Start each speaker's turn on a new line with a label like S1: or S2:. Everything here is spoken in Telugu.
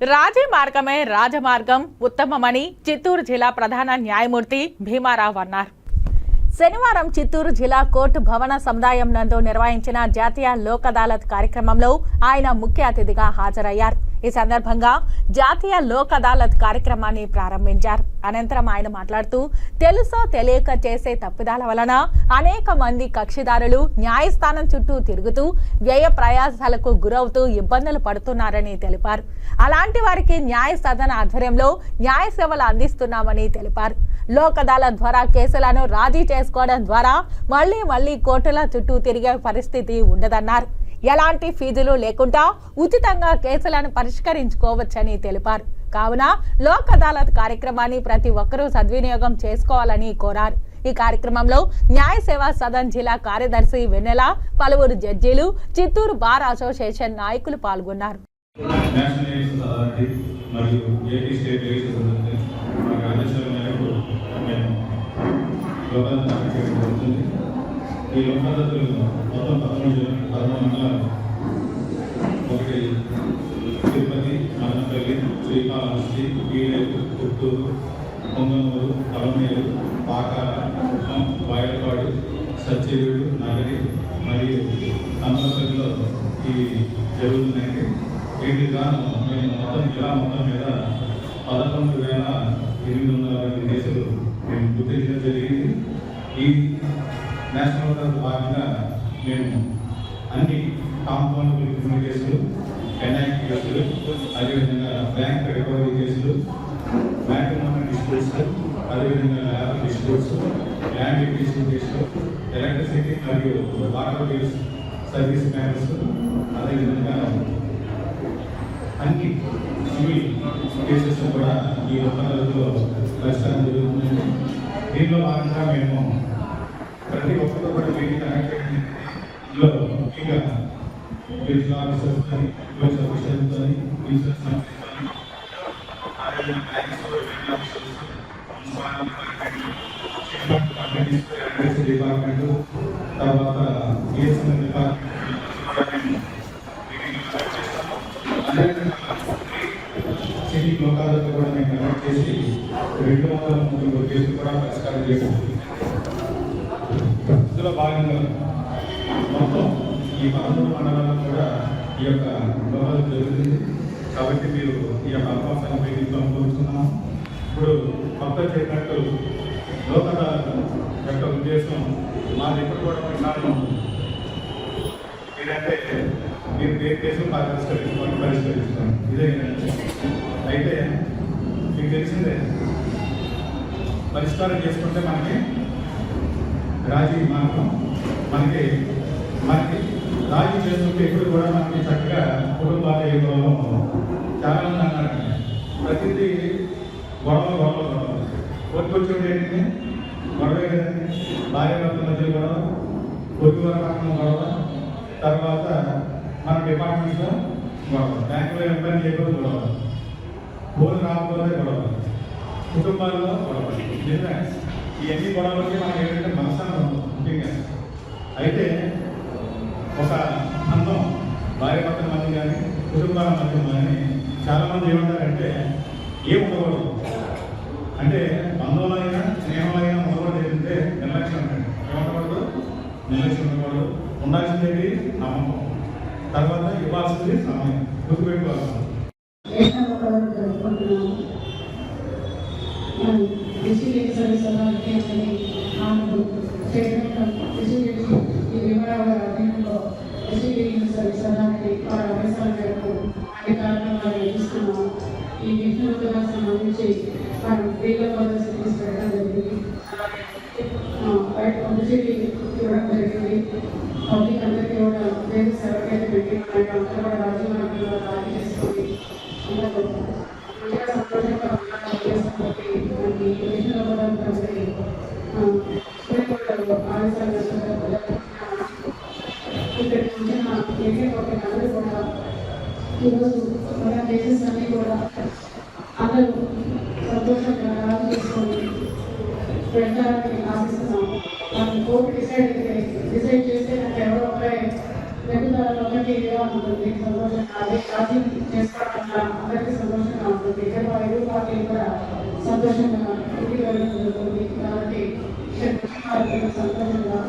S1: రాజీ మార్గమే రాజమార్గం ఉత్తమమని చిత్తూరు జిల్లా ప్రధాన న్యాయమూర్తి భీమారావు అన్నారు. శనివారం చిత్తూరు జిల్లా కోర్టు భవన సముదాయం నందు నిర్వహించిన జాతీయ లోక్ అదాలత్ కార్యక్రమంలో ఆయన ముఖ్య అతిథిగా హాజరయ్యారు. ఈ సందర్భంగా జాతీయ లోక్ అదాలత్ కార్యక్రమాన్ని ప్రారంభించారు. అనంతరం ఆయన మాట్లాడుతూ తెలుసో తెలియక చేసే తప్పిదాల వలన అనేక మంది కక్షిదారులు న్యాయస్థానం చుట్టూ తిరుగుతూ వ్యయ ప్రయాసాలకు గురవుతూ ఇబ్బందులు పడుతున్నారని తెలిపారు. అలాంటి వారికి న్యాయ సదన ఆధ్వర్యంలో న్యాయ సేవలు అందిస్తున్నామని తెలిపారు. లోక్ అదాలత్ ద్వారా కేసులను రాజీ చేసుకోవడం ద్వారా మళ్ళీ మళ్ళీ కోర్టుల చుట్టూ తిరిగే పరిస్థితి ఉండదన్నారు. ఎలాంటి ఫీజులు లేకుండా ఉచితంగా కేసులను పరిష్కరించుకోవచ్చని తెలిపారు. కావున లోక్ అదాలత్ కార్యక్రమాన్ని ప్రతి ఒక్కరూ సద్వినియోగం చేసుకోవాలని కోరారు. ఈ కార్యక్రమంలో న్యాయ సేవా సదన్ జిల్లా కార్యదర్శి వెన్నెల పలువురు జడ్జీలు చిత్తూరు బార్ అసోసియేషన్ నాయకులు పాల్గొన్నారు.
S2: మరియు ఈ లోకాలతులు మొత్తం పదమూడు పదమూడు మండలాలు ఒకటి తిరుపతి అనంతపల్లి శ్రీకాళహస్తి పీలేరు పుత్తూరు పొంగనూరు కలమేరు పాకాల కుప్పం బాయలపాడు సత్యవేడు నగరి మరియు అమలపల్లిలో ఇవి జరుగుతున్నాయండి వీటికి గాను మేము మొత్తం జిల్లా మొత్తం మీద పదకొండు వేల ఎనిమిది వందల అరవై కేసులు మేము గుర్తించడం జరిగింది. ఈ నేషనల్ అదాలత్ భాగంగా మేము అన్ని కాంపౌండ్ వెరిఫికేషన్ కేసులు ఎన్ఐ కేసులు అదేవిధంగా బ్యాంక్ రికవరీ కేసులు మ్యాట్రిమోనల్ డిస్ప్యూట్స్ అదేవిధంగా ల్యాబ్ డిస్ప్యూట్స్ ల్యాండ్ ఎక్విజిషన్ కేసులు ఎలక్ట్రిసిటీ మరియు వాటర్ బిల్స్ సర్వీస్ మ్యాటర్స్ అదేవిధంగా అన్ని సివిల్ కేసెస్ కూడా ఈ ఒప్పందాలతో పరిష్కారం జరుగుతుంది దీనిలో భాగంగా మేము ప్రతి ఒక్కరు కూడా వీటిని కనెక్ట్ చేయడం ఇందులో ముఖ్యంగా పోలీస్ ఆఫీసర్స్ కానీ పోలీస్ ఆఫీసర్స్ కానీ ఇన్సూరెన్స్ కంపెనీస్ కానీ అదేవిధంగా banks welfare officers municipal companies administrative department తర్వాత బిఎస్ఎన్ఎల్ డిపార్ట్మెంట్ కూడా మేము మీటింగ్లు కండక్ట్ చేస్తాము అదేవిధంగా సిటీ లోకాలతో కూడా మేము కనెక్ట్ చేసి రెండు వందల ముప్పై కేసులు కూడా పరిష్కారం చేయడం ఇందులో భాగంగా మొత్తం ఈ పదమూడు మండలాల్లో కూడా ఈ యొక్క అనుభవాలు జరుగుతుంది. కాబట్టి మీరు ఈ యొక్క అవకాశాన్ని ఉపయోగించాలని కోరుతున్నాము ఇప్పుడు కొత్త చేసినట్టు లోకల యొక్క ఉద్దేశం మాది దగ్గర కూడా విధానం ఏంటంటే మీరు ఏ కేసు పరిష్కరించుకోండి పరిష్కరిస్తాం ఇదే అయితే మీకు తెలిసిందే పరిష్కారం చేసుకుంటే మనకి రాజీ మార్గం. మనకి మనకి రాజీ చేస్తుంటే ఎప్పుడు కూడా మనకి చక్కగా కుటుంబాల యుగంలో చాలా మంది అన్నారు ప్రతిదీ గొడవ గొడవ గొడవ కొట్టుకొచ్చేది ఏంటంటే గొడవే కదండి. భార్య భర్త మధ్య గొడవ కొద్ది వరకు గొడవ తర్వాత మన డిపార్ట్మెంట్లో గొడవ. బ్యాంకులో ఎంపైర్ చేయకూడదు గొడవ. ఫోన్ రాకపోతే గొడవ. కుటుంబాల్లో గొడవ. నిజంగా ఇవన్నీ గొడవలకి మనకి ఏంటంటే మనసాన్ని అయితే ఒక అందం భార్య భర్తల మధ్య కానీ కుటుంబాల మధ్య కానీ చాలా మంది ఏమంటారంటే ఏం ఉండకూడదు. అంటే బంధువులు అయినా స్నేహం అయినా ఉండకూడదు ఏంటంటే నిర్లక్ష్యం ఏముండకూడదు? నిర్లక్ష్యం ఉండకూడదు. ఉండాల్సింది నమ్మకం. తర్వాత ఇవ్వాల్సింది సమయం. గుర్తుపెట్టుకోవాలి.
S3: ఈ విఘ్నతగా సంబంధించి వారు లీగల్ కోసం తీసుకెళ్ళడం జరిగింది. అందరూ సంతోషంగా రాజీ చేసుకొని వెళ్తారని ఆశిస్తున్నాము మనం కోర్టు డిసైడ్ డిసైడ్ చేస్తే నాకు ఎవరో ఒకరే పెరుగుదల ఒకటి ఇదిగా ఉంటుంది సంతోషంగా అదే రాజీ చేసుకోవడం అందరికీ సంతోషంగా ఉంటుంది అందరికీ ఇరు పార్టీలు కూడా సంతోషంగా ఇంటికి వెళ్ళడం జరుగుతుంది కాబట్టి సంతోషంగా